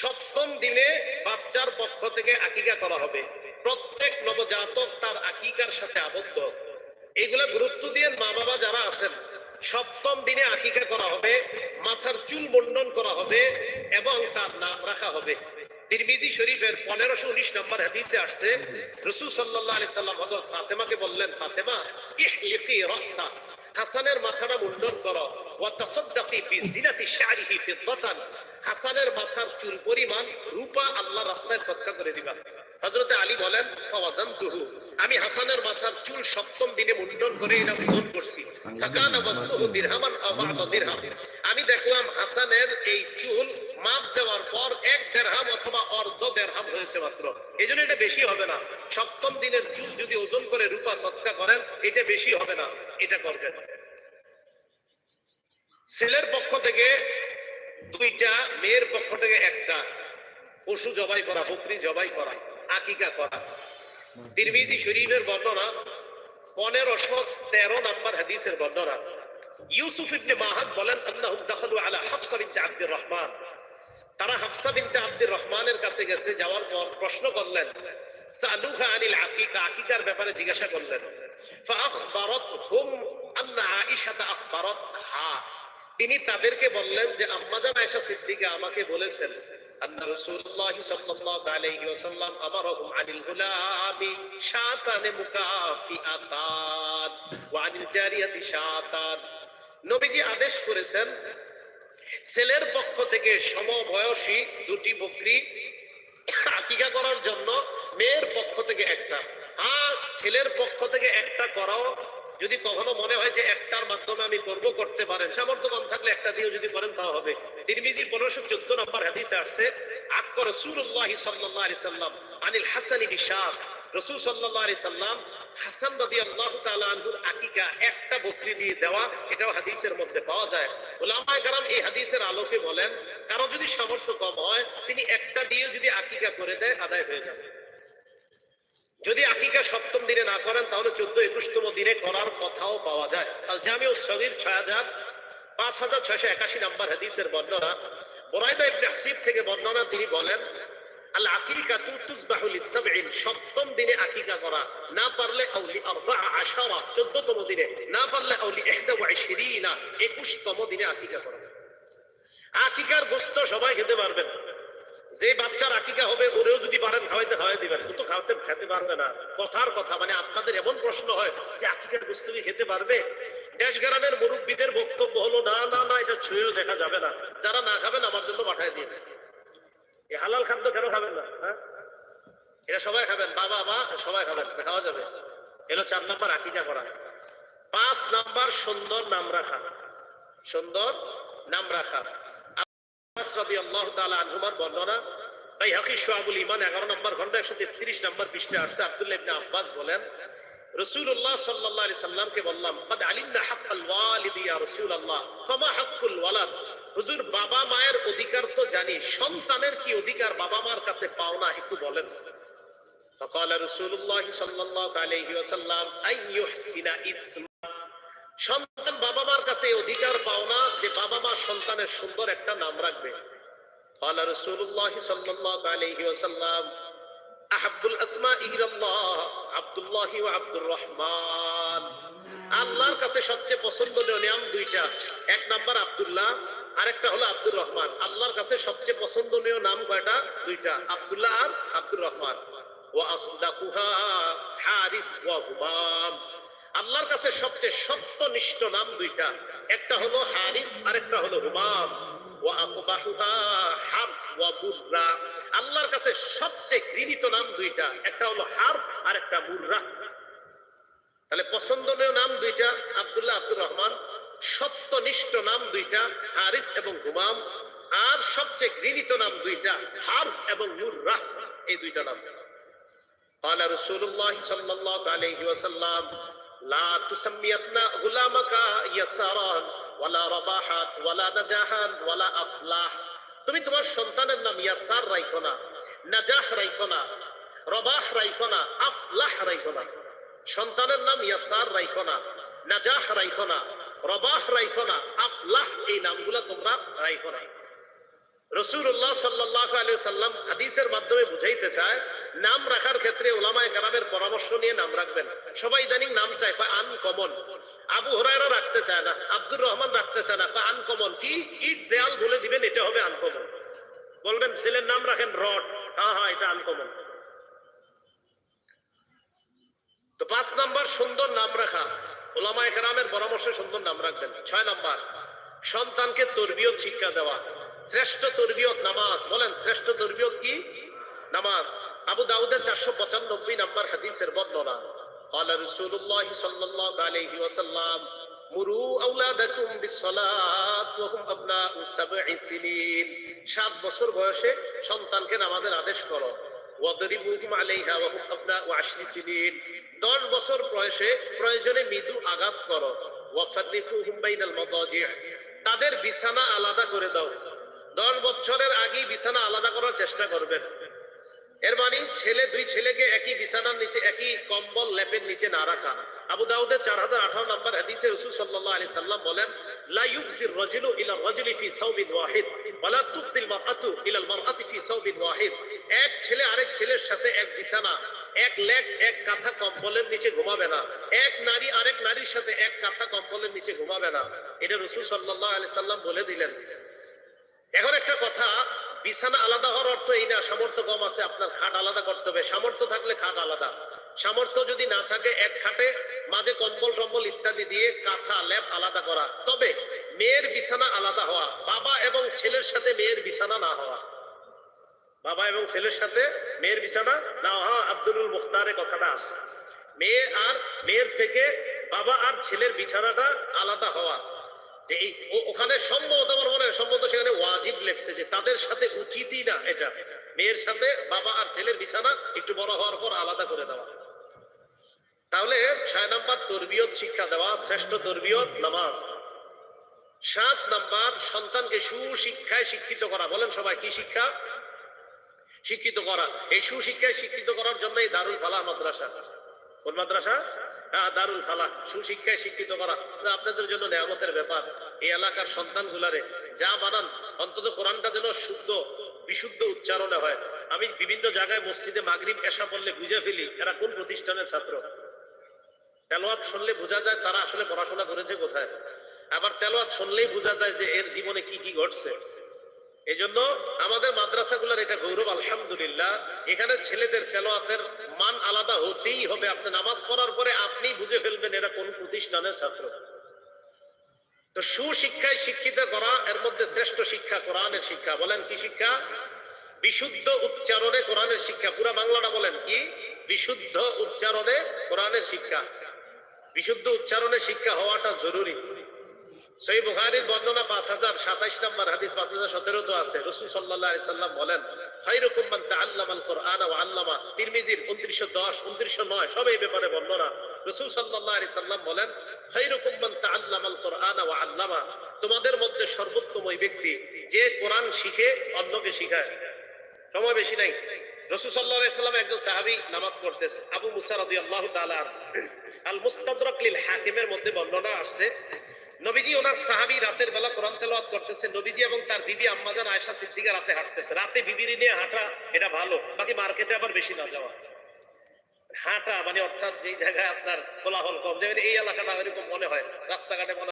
সপ্তম দিনে বাচ্চার পক্ষ থেকে আকিকা করা হবে। প্রত্যেক নবজাতক তার আকিকার সাথে আবদ্ধ। এগুলা গুরুত্ব দিয়ে মা বাবা যারা আছেন, সপ্তম দিনে আকিকা করা হবে, মাথার চুল বন্ডন করা হবে এবং তার নাম রাখা হবে। তিরমিজি শরীফের পনেরোশো উনিশ নম্বর হাদিসে আসছে, রসুল সাল্লাহ আলি সাল্লাম হজরত ফাতেমাকে বললেন, ফাতেমা, ইহলিকি রাসা হাসানের মাথাটা মুন্ডন করো, ওয়া তাসাদ্দাকি বিজিনাতি শারিহি ফিদ্দাতান। হাসানের মাথার চুল পরিমাণ রূপা আল্লাহ রাস্তায় সদকা করে দিবা। হযরতে আলী বলেন, ফাওয়াজানতুহু। আমি হাসানের মাথার চুল সপ্তম দিনে মুন্ডন করে এটা ওজন করছি। ফাকানা ওয়াজনুহু দিরহামান আও বা'দা দিরহাম। আমি দেখলাম হাসানের এই চুল মাপ দেওয়ার পর এক দেড়হাম অথবা অর্ধ দেড়হাম হয়েছে মাত্র। এই জন্য এটা বেশি হবে না। সপ্তম দিনের চুল যদি ওজন করে রূপা সৎকা করেন, এটা বেশি হবে না। এটা করবেন ছেলের পক্ষ থেকে দুইটা মেয়ের পক্ষ থেকে একটা। পশু জবাই করা, বকরি জবাই করা, আকিকা করা। তিরমিজি শরীফের বর্ণনা পনেরোশো তেরো নাম্বার হাদিসের বর্ণনা। ইউসুফ ইবনে মাহাদ বলেন দাখালু আলা হাফসা বিনতে আব্দুর রহমান। তারা হাফসা বিনতে আব্দুর রহমানের কাছে গেছে, যাওয়ার পর প্রশ্ন করলেন, সালুহা আনিল আকিকা? আকিকার ব্যাপারে জিজ্ঞাসা করলেন ফাআখবারাতহুম আন্না আয়েশা তিনি তাদেরকে বললেন যে আয়েশা সিদ্দিকা আমাকে বলেছেন রাসূলুল্লাহ সাল্লাল্লাহু আলাইহি ওয়াসাল্লাম আনিল গুলামি ওয়া আনিল জারিয়াতি শাতান। নবীজি আদেশ করেছেন, ছেলের পক্ষ থেকে সমবয়সী দুটি বকরি আকিকা করার জন্য, মেয়ের পক্ষ থেকে একটা। আর ছেলের পক্ষ থেকে একটা করাও যদি কখনো মনে হয় যে একটার মাধ্যমে আমি করব করতে পারেন সামর্থ্য কম থাকলে একটা দিয়েও যদি করেন, তাও হবে। তিরমিজির পনেরোশো চোদ্দ নম্বর হাদিসে আসছে আকর রসুল্লাহ সাল্লাম আনিল হাসানি বিশাল রসুল সাল্লাম হাসান আল্লাহ আকিকা একটা বকরি দিয়ে দেওয়া, এটাও হাদিসের মধ্যে পাওয়া যায়। ওলামায় কারাম এই হাদিসের আলোকে বলেন, কারও যদি সামর্থ্য কম হয়, তিনি একটা দিয়ে যদি আকিকা করে দেয়, আদায় হয়ে যাবে। যদি আকিকা সপ্তম দিনে না করেন, তাহলে চোদ্দ একুশতম দিনে করার কথাও পাওয়া যায়। আল জামিউ সগির ছয় হাজার পাঁচ হাজার ছয়শো একাশি নাম্বার হাদিসের বর্ণনা। বরাইদা ইবনে হাসিব থেকে বর্ণনা তিনি বলেন, আল আকিকা সপ্তম দিনে আকিকা করা। না পারলে আউলি আরবা আশারা 14তম দিনে। না পারলে আউলি 21 21তম দিনে আকিকা করা। আকিকার গোস্ত সবাই খেতে পারবেন যে বাচ্চার আকিকা হবে, ওরেও যদি পারেন, খাওয়াইতে, খাওয়াই দিবেন। ও খেতে পারবে না। কথার কথা মানে আপনাদের এমন প্রশ্ন হয় যে, আকিকার গোস্ত খেতে পারবে? দেশ গ্রামের মুরব্বীদের বক্তব্য হলো, না না না, এটা ছুঁয়েও দেখা যাবে না। যারা না খাবেন, আমার জন্য পাঠায় দিয়ে এই হালাল খাদ্য কেন খাবেন না? হ্যাঁ? এটা সবাই খাবেন। বাবা, মা, সবাই খাবেন, খাওয়া যাবে। এলো চার নাম্বার আকিকা করা। পাঁচ নাম্বার সুন্দর নাম রাখা। সুন্দর নাম রাখা। আব্বাস রাদিয়াল্লাহু তাআলা আনহুমার বর্ণনা বাইহাকি শুআবুল ঈমান 11 নম্বর খন্ড 133 নম্বর পৃষ্ঠাে আসছে আব্দুল্লাহ ইবনে আব্বাস বলেন রাসূলুল্লাহ সাল্লাল্লাহু আলাইহি সাল্লামকে বললাম قد علمنا حق الوالد يا رسول الله فما حق الولد হুজুর বাবা মায়ের অধিকার তো জানি সন্তানের কি অধিকার বাবা মার কাছে পাও না একটু বলেন فقال رسول الله صلى الله عليه وسلم أن يحسن اسمه সন্তান বাবা মার কাছে এই অধিকার পাও না যে বাবা মা সন্তানের সুন্দর একটা নাম রাখবে قال رسول الله صلى الله عليه وسلم أحب الأسماء إلى الله عبد الله وعبد الرحمن আল্লাহর কাছে সবচেয়ে পছন্দনীয় নাম দুইটা এক নাম্বার আব্দুল্লাহ আরেকটা হলো আব্দুর রহমান আল্লাহর কাছে সবচেয়ে পছন্দনীয় নাম কয়টা দুইটা আব্দুল্লাহ আর আব্দুর রহমান ও আসদাকুহা হারিস ওয়া হুমাম আল্লাহর কাছে সবচেয়ে সত্যনিষ্ঠ নাম দুইটা একটা হলো হারিস আরেকটা হলো হুমাম ওয়া আকবাহুহা হাব ওয়া মুররা আল্লাহর কাছে সবচেয়ে ঘৃণিত নাম দুইটা একটা হলো হার আর একটা মুররা তাহলে পছন্দনীয় নাম দুইটা আব্দুল্লাহ আব্দুর রহমান সত্যনিষ্ঠ নাম দুইটা হারিস এবং হুমাম আর সবচেয়ে ঘৃণিত নাম দুইটা হার এবং মুররা এই দুইটা নাম قال رسول الله صلى الله عليه وسلم লা তুসাম্মিয়াতনা গুলামাকা ইয়াসারান, ওয়ালা রাবাহাত, ওয়ালা নাজাহান, ওয়ালা আফলাহ। তুমি তোমার সন্তানের নাম ইয়াসার রাখো না, নাজাহ রাখো না, রবাহ রাখো না, আফলাহ রাখো না। সন্তানের নাম ইয়াসার রাখো না, নাজাহ রাখো না, রবাহ রাখো না, আফলাহ এই নামগুলা তোমরা রাখো না। রসুল্লাহ সাল্লাহ আলী সাল্লাম হাদিসের মাধ্যমে বুঝাইতে চায়, নাম রাখার ক্ষেত্রে ওলামায় কারামের পরামর্শ নিয়ে নাম রাখবেন। সবাই ইদানিং নাম চায় আনকমন। আবু হরাইরা রাখতে চায় না, আব্দুর রহমান রাখতে চায় না আনকমন। কি? ইট, দেয়াল বলে দিবেন, এটা হবে আনকমন। বলবেন, ছেলের নাম রাখেন রড। হ্যাঁ হ্যাঁ এটা আনকমন। তো পাঁচ নাম্বার, সুন্দর নাম রাখা। ওলামায় কেরামের পরামর্শে সুন্দর নাম রাখবেন। ছয় নাম্বার, সন্তানকে তরবিয়ত শিক্ষা দেওয়া। শ্রেষ্ঠ তরবিয়ত নামাজ বলেন শ্রেষ্ঠ তরবিয়ত কি নামাজ আবু দাউদের চারশো পঁচানব্বই নাম্বার হাদিসের বর্ণনা قال رسول الله صلى الله عليه وسلم مروا أولادكم بالصلاة وهم أبناء سبع سنين সাত বছর বয়সে সন্তানকে নামাজের আদেশ করো ওয়াদরিবুহুম আলাইহা ওয়া হুম আবনাউ আশরি সিনিন 10 বছর বয়সে প্রয়োজনে মৃদু আঘাত করো ওয়াফাররিকুহুম বাইনাল মাদাজি' তাদের বিছানা আলাদা করে দাও 10 বছরের আগেই বিছানা আলাদা করার চেষ্টা করবেন। এর মানে ছেলে দুই ছেলেকে একই বিছানার নিচে, একই কম্বল লেপের নিচে না রাখা। আবু দাউদের চার হাজার আঠারো নম্বর হাদিসে রসুল সাল্লাহ আলি সাল্লাম বলেন ইলা ফি ওয়াহিদ ফি ওয়াহিদ। এক ছেলে আরেক ছেলের সাথে এক বিছানা, এক লেগ এক কাঁথা কম্বলের নিচে ঘুমাবে না। এক নারী আরেক নারীর সাথে এক কাঁথা কম্বলের নিচে ঘুমাবে না। এটা রসুল সাল্লাহ আলি সাল্লাম বলে দিলেন। এখন একটা কথা, বিছানা আলাদা হওয়ার অর্থ এই না, সামর্থ্য কম আছে, আপনার খাট আলাদা করতে হবে। সামর্থ্য থাকলে খাট আলাদা। সামর্থ্য যদি না থাকে, এক খাটে মাঝে কম্বল টম্বল ইত্যাদি দিয়ে কাঁথা, ল্যাপ আলাদা করা। তবে মেয়ের বিছানা আলাদা হওয়া, বাবা এবং ছেলের সাথে মেয়ের বিছানা না হওয়া। বাবা এবং ছেলের সাথে মেয়ের বিছানা না হওয়া আব্দুল মুখতারে কথাটা আছে। মেয়ে আর, মেয়ের থেকে বাবা আর ছেলের বিছানাটা আলাদা হওয়া। যে এই ওখানে সম্ভবত আমার মনে হয়, সম্ভবত সেখানে ওয়াজিব লেখছে যে তাদের সাথে উচিতই না এটা। মেয়ের সাথে বাবা আর ছেলের বিছানা একটু বড় হওয়ার পর আলাদা করে দেওয়া। তাহলে ছয় নাম্বার তরবিয়ত শিক্ষা দেওয়া, শ্রেষ্ঠ তরবিয়ত নামাজ। সাত নাম্বার সন্তানকে সুশিক্ষায় শিক্ষিত করা। বলেন সবাই, কি শিক্ষা? শিক্ষিত করা। এই সুশিক্ষায় শিক্ষিত করার জন্য এই দারুল ফালাহ মাদ্রাসা। কোন মাদ্রাসা? দারুল ফালাহ সুশিক্ষায় শিক্ষিত করা। আপনাদের জন্য নেয়ামতের ব্যাপার। এই এলাকার সন্তান গুলারে যা বানান, অন্তত কোরআনটা যেন শুদ্ধ, বিশুদ্ধ উচ্চারণে হয়। আমি বিভিন্ন জায়গায় মসজিদে মাগরিব এসা বললে বুঝে ফেলি, এরা কোন প্রতিষ্ঠানের ছাত্র? তেলোয়াত শুনলে বোঝা যায় তারা আসলে পড়াশোনা করেছে কোথায়। আবার তেলোয়াত শুনলেই বোঝা যায় যে এর জীবনে কি কি ঘটছে। এই জন্য আমাদের মাদ্রাসাগুলোর এটা গৌরব, আলহামদুলিল্লাহ। এখানে ছেলেদের তেলোয়াতের মান আলাদা হতেই হবে। আপনি নামাজ পড়ার পরে আপনি বুঝে ফেলবেন এরা কোন প্রতিষ্ঠানের ছাত্র। তো সুশিক্ষায় শিক্ষিত করা, এর মধ্যে শ্রেষ্ঠ শিক্ষা কোরআনের শিক্ষা। বলেন কি শিক্ষা? বিশুদ্ধ উচ্চারণে কোরআনের শিক্ষা। পুরা বাংলাটা বলেন কি? বিশুদ্ধ উচ্চারণে কোরআনের শিক্ষা। বিশুদ্ধ উচ্চারণে শিক্ষা হওয়াটা জরুরি। সই বুখারীর বর্ণনা পাঁচ হাজার সাতাইশ নম্বর হাদিস, পাঁচ হাজার সতেরো তো আছে। রসুল সাল্লাহ সাল্লাম বলেন আল্লামা তিরমিজির 2910 2909 সব এই ব্যাপারে বর্ণনা। সাল্লাম বলেন আল্লামা, তোমাদের মধ্যে সর্বোত্তম ওই ব্যক্তি যে কোরআন শিখে অন্যকে শিখায়। সময় বেশি নাই। রসুল সাল্লাহ সাল্লাম একজন সাহাবি নামাজ পড়তেছে, আবু মুসা তাআলা আল মুস্তাদরাক লিল হাকিমের মধ্যে বর্ণনা আসছে নবীজি ওনার সাহাবি রাতের বেলা কোরআন তেলাওয়াত করতেছে। নবীজি এবং তার বিবি আম্মাজান আয়েশা সিদ্দিকা রাতে হাঁটতেছে। রাতে বিবির নিয়ে হাঁটা এটা ভালো, বাকি মার্কেটে আবার বেশি না যাওয়া। হাঁটা মানে অর্থাৎ যেই জায়গায় আপনার কোলাহল কম, যেমন এই এলাকাটা এরকম মনে হয়, রাস্তাঘাটে